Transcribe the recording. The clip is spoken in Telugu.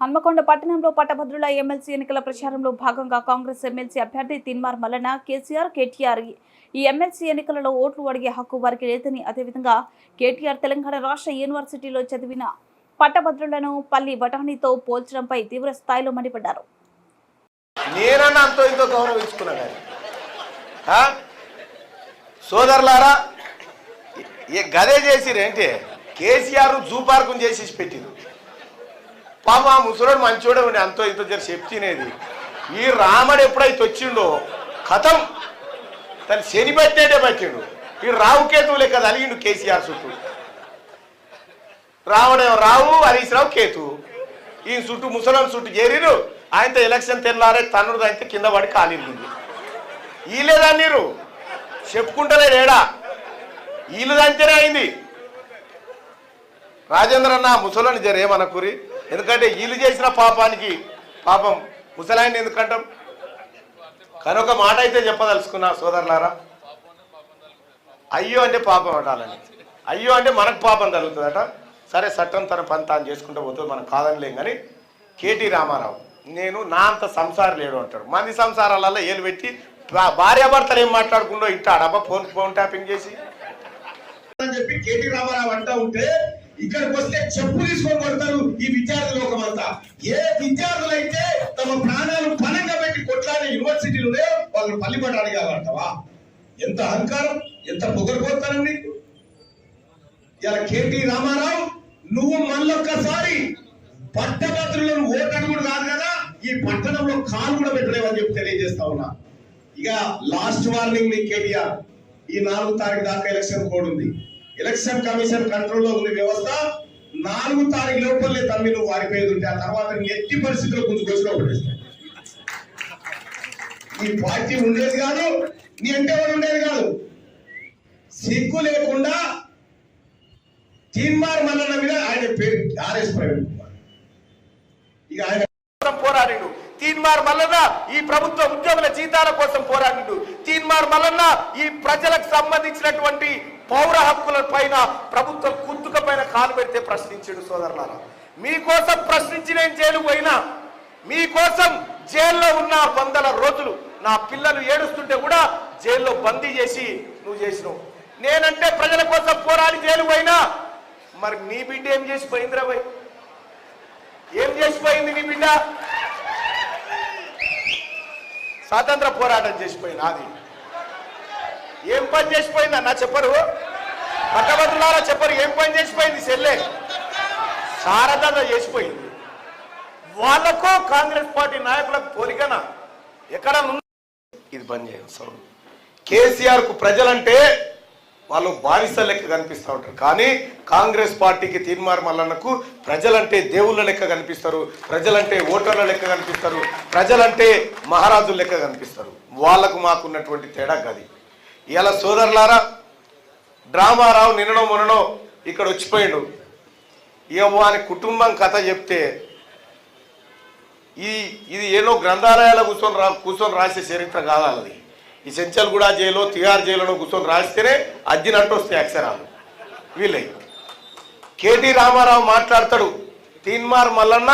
హన్మకొండ పట్టణంలో పట్టభద్రుల ఎమ్మెల్సీ ఎన్నికల ప్రచారంలో భాగంగా కాంగ్రెస్ ఎమ్మెల్సీ అభ్యర్థి తిన్మార్ మల్లన కేసీఆర్ కేటీఆర్ ఈ ఎమ్మెల్సీ ఎన్నికలలో ఓట్లు అడిగే హక్కు వారికి లేదని అదేవిధంగా కేటీఆర్ తెలంగాణ రాష్ట్ర యూనివర్సిటీలో చదివిన పట్టభద్రులను పల్లి బఠానీతో పోల్చడంపై తీవ్ర స్థాయిలో మండిపడ్డారు. సోదరులారా గదే చేసిరేంటి కేసీఆర్ జూ పార్కు చేసి పెట్టింది పాప ఆ ముసలోడు మంచోడే ఉండి అంతో ఇంత జర చెప్తినేది ఈ రాముడు ఎప్పుడైతే వచ్చిండో కథం. తను శని పట్టేటే పట్టిండు. ఈ రావు లెక్క అలిగిండు కేసీఆర్ చుట్టూ. రావడం రావు హరీశ్రావు కేతు. ఈ చుట్టూ ముసలం చుట్టూ చేరిరు ఆయనతో ఎలక్షన్ తెల్లారే తన్నుడు అయితే కింద పడి కాలింది ఈలేదా నీరు చెప్పుకుంటలేడు ఏడా? వీళ్ళదంతేనే అయింది. రాజేంద్ర అన్న ముసలని జరేమనకురి ఎందుకంటే వీళ్ళు చేసిన పాపానికి పాపం ముసలాయన ఎందుకంటాం? కానీ ఒక మాట అయితే చెప్పదలుచుకున్నా సోదరులారా అయ్యో అంటే పాపం అటాలని అయ్యో అంటే మనకు పాపం తగులుతుందట. సరే చట్టం తన పని తాను చేసుకుంటూ పోతుంది మనం కాదనిలేం కానీ కేటీ రామారావు నేను నా అంత సంసారం లేడు అంటాడు. మంది సంసారాలలో ఏలు పెట్టి భార్యాభర్తలు ఏం మాట్లాడుకుంటూ ఇంటాడబ్బా ఫోన్ ఫోన్ ట్యాపింగ్ చేసి. అని చెప్పి కేటీ రామారావు అంటా ఉంటే ఇక్కడికి వస్తే చెప్పు తీసుకొని కొడతారు ఈ విద్యార్థి లోకం అంతా ఏ విద్యార్థులు అయితే తమ ప్రాణాలు పనంగా పెట్టి కొట్లాడే యూనివర్సిటీలు ఉన్నాయో వాళ్ళు పల్లిపట్టు ఎంత అహంకారం ఎంత పొగరుకోతానం నీకు? ఇలా కేటీ రామారావు నువ్వు మళ్ళొక్కసారి పట్టభద్రులను కూడా కాదు కదా ఈ పట్టణంలో కాలు కూడా పెట్టలేవని చెప్పి తెలియజేస్తా ఉన్నా. ఇక లాస్ట్ వార్నింగ్ నీ కేటీఆర్. ఈ నాలుగు తారీఖు దాకా ఎలక్షన్ కోడ్ ఉంది. ఎలక్షన్ కమిషన్ కంట్రోల్లో ఉంది వ్యవస్థ. నాలుగు తారీఖు లోపలే తమ్మి నువ్వు వారిపోయేది ఉంటే ఆ తర్వాత ఎట్టి పరిస్థితుల్లో గుంజుకొచ్చినా పడేస్తాయి ఈ పార్టీ ఉండేది కాదు నీ అంటే ఎవరు ఉండేది కాదు. సిగ్గు లేకుండా తీన్మార్ మల్లన్న మీద ఆయన పేరు ఆర్ఎస్ ప్రవీణ్ కుమార్. ఇక ఆయన పోరాడిండు. తీన్మార్ మల్లన్న ఈ ప్రభుత్వ ఉద్యోగుల జీతాల కోసం పోరాడిండు. తీన్మార్ మల్లన్న ఈ ప్రజలకు సంబంధించినటువంటి పౌర హక్కుల పైన ప్రభుత్వం కుత్తుక పైన కాలు పెడితే ప్రశ్నించాడు సోదరులారా. మీకోసం ప్రశ్నించి నేను జైలు పోయినా మీకోసం జైల్లో ఉన్న వందల రోజులు నా పిల్లలు ఏడుస్తుంటే కూడా జైల్లో బందీ చేసి నువ్వు చేసినావు. నేనంటే ప్రజల కోసం పోరాడి జైలు పోయినా మరి నీ బిడ్డ ఏం చేసిపోయింది భయ్ ఏం చేసిపోయింది నీ బిడ్డ? స్వాతంత్ర పోరాటం చేసిపోయింది అది ఏం పని చేసిపోయింది అన్న చెప్పరు? పట్టభద్రులారా చెప్పరు ఏం పని చేసిపోయింది సెల్లే శారదంగా చేసిపోయింది. వాళ్ళకు కాంగ్రెస్ పార్టీ నాయకులకు పోలికన? ఎక్కడ ఇది పని చేస్తాం కేసీఆర్కు ప్రజలంటే వాళ్ళు బానిస లెక్క కనిపిస్తూ ఉంటారు. కానీ కాంగ్రెస్ పార్టీకి తీర్మార్ మల్లన్నకు ప్రజలంటే దేవుళ్ళ లెక్క కనిపిస్తారు ప్రజలంటే ఓటర్ల లెక్క కనిపిస్తారు ప్రజలంటే మహారాజుల లెక్క కనిపిస్తారు. వాళ్ళకు మాకున్నటువంటి తేడా కాదు ఇలా సోదరులారా డ్రామారావు నిన్ననో మొన్ననో ఇక్కడ వచ్చిపోయాడు. ఇక వాని కుటుంబం కథ చెప్తే ఈ ఇది ఏదో గ్రంథాలయాల కూర్చొని రా కూర్చొని రాసే చరిత్ర కాదు ఈ చెంచల్గూడ జైలు తిహార్ జైలులో కూర్చొని రాస్తేనే అజ్జినట్టు వస్తాయి అక్షరాలు. వీళ్ళవి కేటీ రామారావు మాట్లాడతాడు తీన్మార్ మల్లన్న